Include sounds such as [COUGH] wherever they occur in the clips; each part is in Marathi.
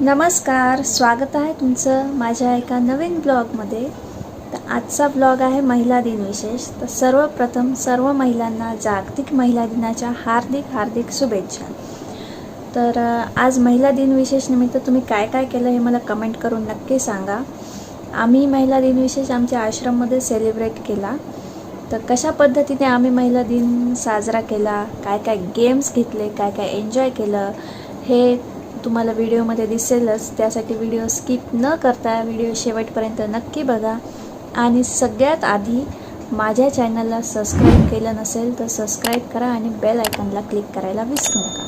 नमस्कार स्वागत आहे तुमचं माझ्या एका नवीन ब्लॉगमध्ये. आजचा ब्लॉग आहे महिला दिन विशेष. तर सर्वप्रथम सर्व महिलांना जागतिक महिला दिनाच्या हार्दिक हार्दिक शुभेच्छा. तर आज महिला दिन विशेष निमित्त तुम्ही काय काय केलं हे मला कमेंट करून नक्की सांगा. आम्ही महिला दिन विशेष आमच्या आश्रममध्ये सेलिब्रेट केला. तर कशा पद्धतीने आम्ही महिला दिन साजरा केला काय काय गेम्स घेतले काय काय एन्जॉय केलं हे तुम्हाला व्हिडिओमध्ये दिसेलच. त्यासाठी व्हिडिओ स्किप न करता व्हिडिओ शेवटपर्यंत नक्की बघा. आणि सगळ्यात आधी माझ्या चॅनलला सबस्क्राईब केलं नसेल तर सबस्क्राईब करा आणि बेल आयकॉनला क्लिक करायला विसरू नका.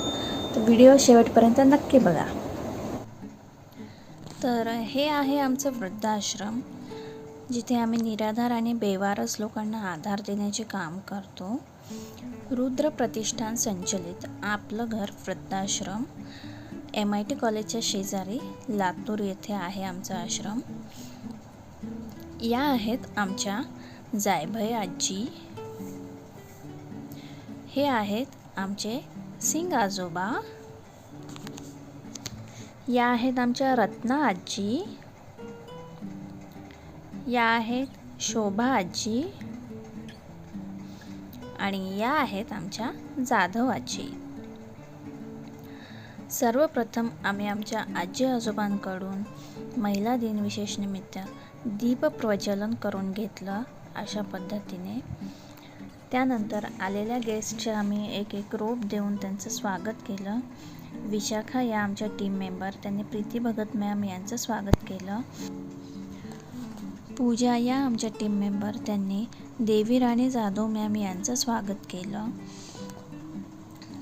तर व्हिडिओ शेवटपर्यंत नक्की बघा. तर हे आहे आमचं वृद्धाश्रम जिथे आम्ही निराधार आणि बेवारस लोकांना आधार देण्याचे काम करतो. रुद्र प्रतिष्ठान संचलित आपलं घर वृद्धाश्रम एम आय टी कॉलेजच्या शेजारी लातूर येथे आहे आमचा आश्रम. या आहेत आमच्या जायभय आजी. हे आहेत आमचे सिंग आजोबा. या आहेत आमच्या रत्ना आजी. या आहेत शोभा आजी. आणि या आहेत आमच्या जाधव आजी. सर्वप्रथम आम्ही आमच्या आजी आजोबांकडून महिला दिन विशेष निमित्त दीप प्रज्वलन करून घेतलं अशा पद्धतीने. त्यानंतर आलेल्या गेस्टचे आम्ही एक एक रोप देऊन त्यांचं स्वागत केलं. विशाखा या आमच्या टीम मेंबर त्यांनी प्रीती भगत मॅम यांचं स्वागत केलं. पूजा या आमच्या टीम मेंबर त्यांनी देवी राणी जाधव मॅम यांचं स्वागत केलं.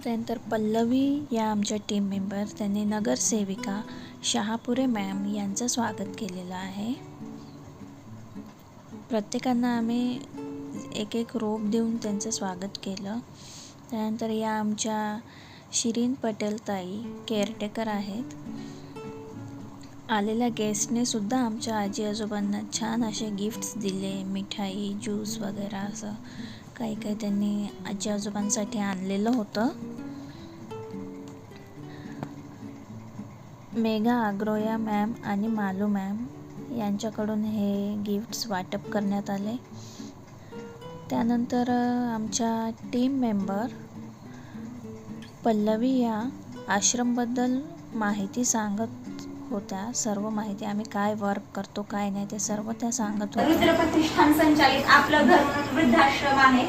त्यानंतर पल्लवी या आमच्या टीम मेंबर त्यांनी नगरसेविका शहापुरे मॅम यांचं स्वागत केलेलं आहे. प्रत्येकांना आम्ही एक एक रोप देऊन त्यांचं स्वागत केलं. त्यानंतर या आमच्या शिरीन पटेल ताई केअरटेकर आहेत. आलेल्या गेस्टने सुद्धा आमच्या आजी आजोबांना छान असे गिफ्ट्स दिले. मिठाई ज्यूस वगैरे असं काही काही त्यांनी आजी आजोबांसाठी आणलेलं होतं. मेघा आग्रोया मॅम आणि मालू मॅम यांच्याकडून हे गिफ्ट्स वाटप करण्यात आले. त्यानंतर आमच्या टीम मेंबर पल्लवी या आश्रमबद्दल माहिती सांगत होत्या. सर्व माहिती आम्ही काय वर्क करतो काय नाही ते सर्व त्या सांगत होत्या. प्रतिष्ठान संचालित आपलं घर वृद्धाश्रम आहे.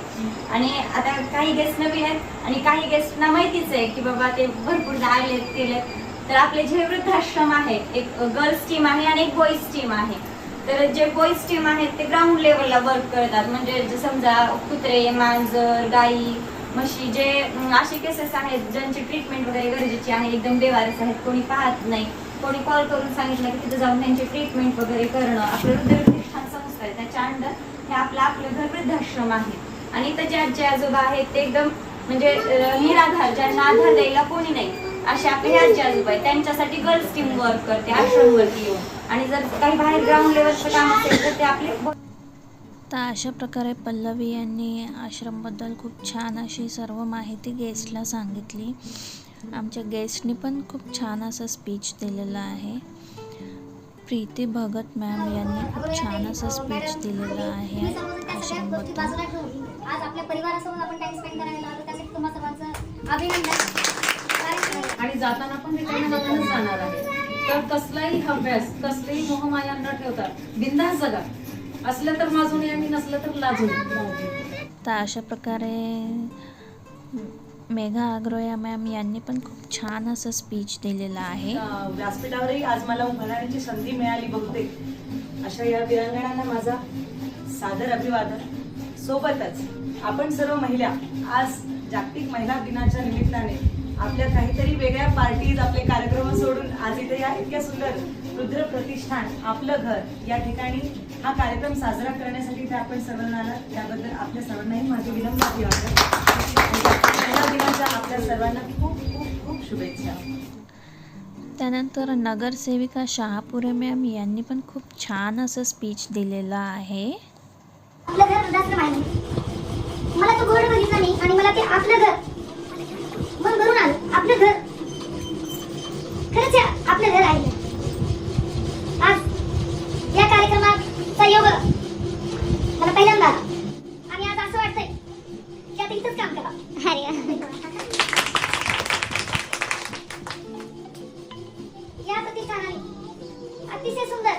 आणि आता काही गेस्ट नवीन आहेत आणि काही गेस्टना माहितीच आहे की बाबा ते भरपूर आले गेलेत तर आपले जे वृद्धाश्रम आहे एक गर्ल्स टीम आहे आणि एक बॉईज टीम आहे. तर जे बॉईज टीम आहेत ते ग्राउंड लेवलला वर्क करतात. म्हणजे समजा कुत्रे मांजर गाई म्हशी जे असे केसेस आहेत ज्यांची ट्रीटमेंट वगैरे गरजेची आहे एकदम बेवारस आहेत कोणी पाहत नाही. कोणी कॉल करून सांगितलं की तिथं जाऊन त्यांची ट्रीटमेंट वगैरे करणं. आपलं रुद्र संस्था आहे त्याच्या अंडर हे आपलं आपलं घर वृद्धाश्रम आहे. आणि इथं जे आजी आजोबा आहेत ते एकदम म्हणजे निराधार. ज्यांना आधार द्यायला कोणी नाही. असे आपले आजी आजोबा आहेत. त्यांच्यासाठी गर्ल्स टीम वर्क करते आश्रमवरती येऊन. आणि जर काही बाहेर ग्राउंड लेवलचं काम असेल तर ते आपले तर अशा प्रकारे पल्लवी यांनी आश्रमबद्दल खूप छान अशी सर्व माहिती गेस्टला सांगितली. आमच्या गेस्टनी पण खूप छान असं स्पीच दिलेलं आहे. प्रीती भगत मॅम यांनी खूप छान असं स्पीच दिलेलं आहे आश्रमबद्दल. आज आपल्या परिवारासोबत आपण टाइम स्पेंड करायला आलो. त्यासाठी तुम्हा सर्वांचं अभिनंदन. आणि जाताना पण रिटर्न मधूनच जाणार आहे. तर कसलाही हव्यास कसलीही मोहमाया न ठेवता बिंदास जगा. असलं तर माजून या आणि नसलं तर लाजून तर अशा प्रकारे मेघा आग्रोया मॅम यांनी पण खूप छान असं स्पीच दिलेलं आहे. व्यासपीठावरही आज मला उभं राहण्याची संधी मिळाली बहुतेक. अशा या वीरांगणांना माझा सादर अभिवादन. सोबतच आपण सर्व महिला आज जागतिक महिला दिनाच्या निमित्ताने आपल्या काहीतरी वेगळ्या पार्टीज आपले कार्यक्रम सोडून आज इथे या इतक्या सुंदर रुद्र प्रतिष्ठान आपलं घर या ठिकाणी हा कार्यक्रम साजरा करण्यासाठी इथे आपण सर्वांना त्याबद्दल आपल्या सर्वांनाही माझी विनम्र महिला दिनाच्या आपल्या सर्वांना खूप खूप खूप शुभेच्छा. त्यानंतर नगरसेविका शहापुरे मॅम यांनी पण खूप छान असं स्पीच दिलेलं आहे. आपलं घर वृद्धाश्रम आहे. मला तो बघितला नाही आणि मला ते आपलं घर मन भरून आलं. आपलं घर. खरंच हे आपलं घर आहे. आज या कार्यक्रमाचा योग मला पहिल्यांदा. आणि आज असं वाटतंय की आता इथंच काम करा. अरे या प्रतिष्ठानाने अतिशय सुंदर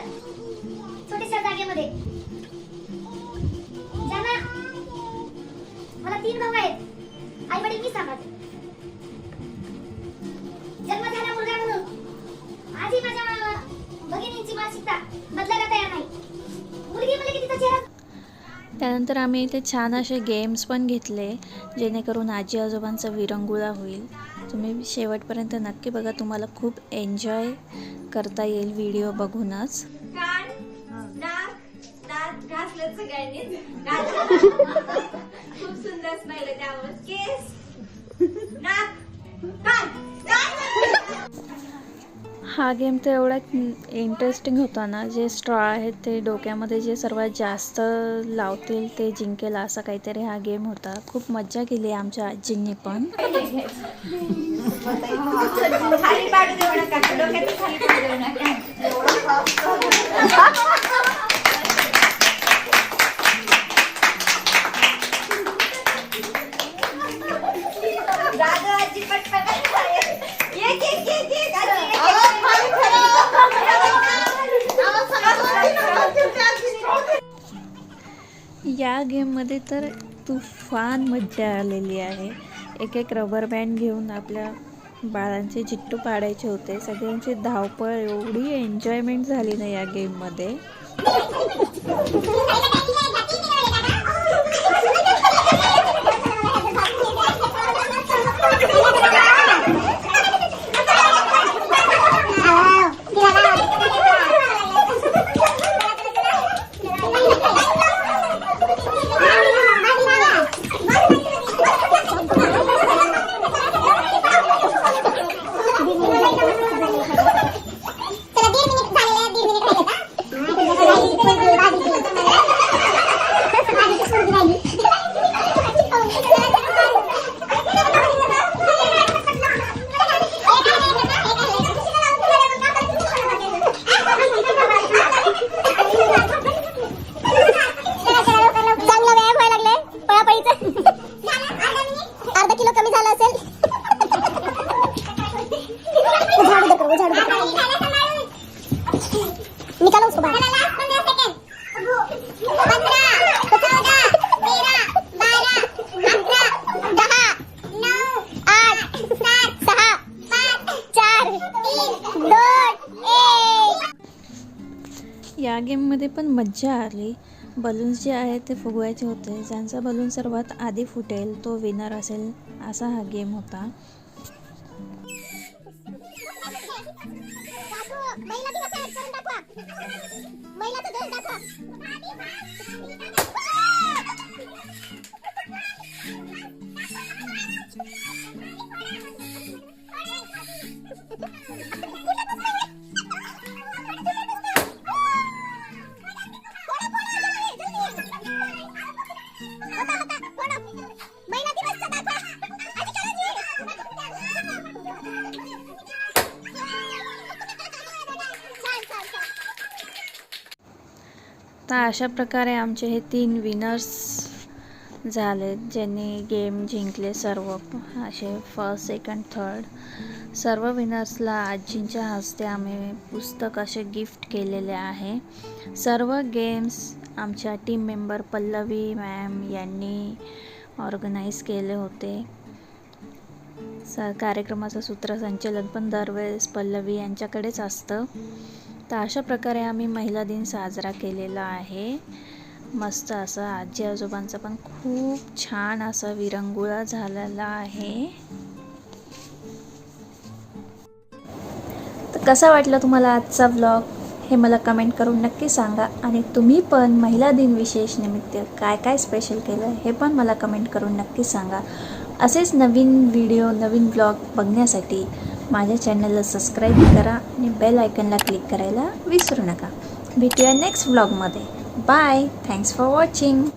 छोट्याशा जागेमध्ये ज्यांना मला तीन भाऊ आहेत. आई वडील मी सांभाळते. त्यानंतर आम्ही इथे छान असे गेम्स पण घेतले जेणेकरून आजी आजोबांचा विरंगुळा होईल तुम्ही शेवटपर्यंत नक्की बघा तुम्हाला खूप एन्जॉय करता येईल व्हिडिओ बघूनच. [LAUGHS] खूप सुंदर स्माईल त्यावर केस. हा गेम तर एवढा इंटरेस्टिंग होता ना जे स्ट्रॉ आहेत ते डोक्यामध्ये जे सर्वात जास्त लावतील ते जिंकेल असा काहीतरी हा गेम होता. खूप मज्जा केली आमच्या आजींनी पण. [LAUGHS] मध्ये तर तुफान मज्जा आलेली आहे. एक एक रबर बँड घेऊन आपल्या बाळांचे चिट्टू पाडायचे होते. सगळ्यांची धावपळ एवढी एन्जॉयमेंट झाली ना या गेममध्ये या गेममध्ये पण मज्जा आली. बलून्स जे आहेत ते फुगवायचे होते. ज्यांचा बलून सर्वात आधी फुटेल तो विनर असेल असा हा गेम होता. महिला तर अशा प्रकारे आमचे हे तीन विनर्स झाले ज्यांनी गेम जिंकले सर्व. असे फर्स्ट सेकंड थर्ड सर्व विनर्सला आजींच्या हस्ते आम्ही पुस्तक असे गिफ्ट केलेले आहे. सर्व गेम्स आमच्या टीम मेंबर पल्लवी मॅम यांनी ऑर्गनाईज केले होते. स कार्यक्रमाचं सूत्रसंचलन पण दरवेळेस पल्लवी यांच्याकडेच असतं. तर अशा प्रकारे आम्ही महिला दिन साजरा केलेला आहे. मस्त असं आजी आजोबांचा पण खूप छान असा विरंगुळा झालेला आहे. तर कसा वाटला तुम्हाला आजचा व्लॉग हे मला कमेंट करून नक्की सांगा. आणि तुम्ही पण महिला दिन विशेष निमित्त काय काय स्पेशल केलं हे पण मला कमेंट करून नक्की सांगा. असेच नवीन व्हिडिओ नवीन ब्लॉग बघण्यासाठी माझ्या चॅनलला सबस्क्राईब करा आणि बेल आयकनला क्लिक करायला विसरू नका. भेटूया नेक्स्ट ब्लॉगमध्ये बाय थँक्स फॉर वॉचिंग